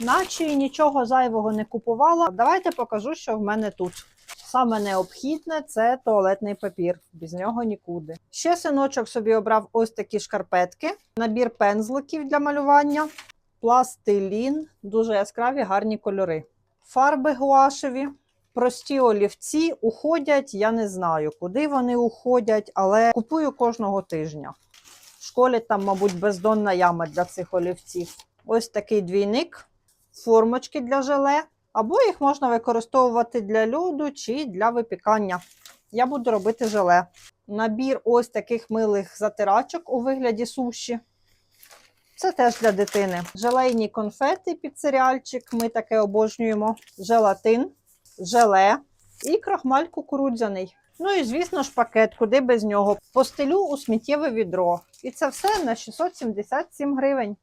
Наче і нічого зайвого не купувала. Давайте покажу, що в мене тут. Саме необхідне це туалетний папір. Без нього нікуди. Ще синочок собі обрав ось такі шкарпетки, набір пензликів для малювання, пластилін, дуже яскраві гарні кольори. Фарби гуашеві, прості олівці уходять. Я не знаю, куди вони уходять, але купую кожного тижня. В школі там, мабуть, бездонна яма для цих олівців. Ось такий двійник, формочки для желе, або їх можна використовувати для льоду чи для випікання. Я буду робити желе. Набір ось таких милих затирачок у вигляді суші. Це теж для дитини. Желейні конфети під серіальчик. Ми таке обожнюємо. Желатин, желе і крахмаль кукурудзяний. Ну і, звісно ж, пакет, куди без нього. Постелю у сміттєве відро. І це все на 677 гривень.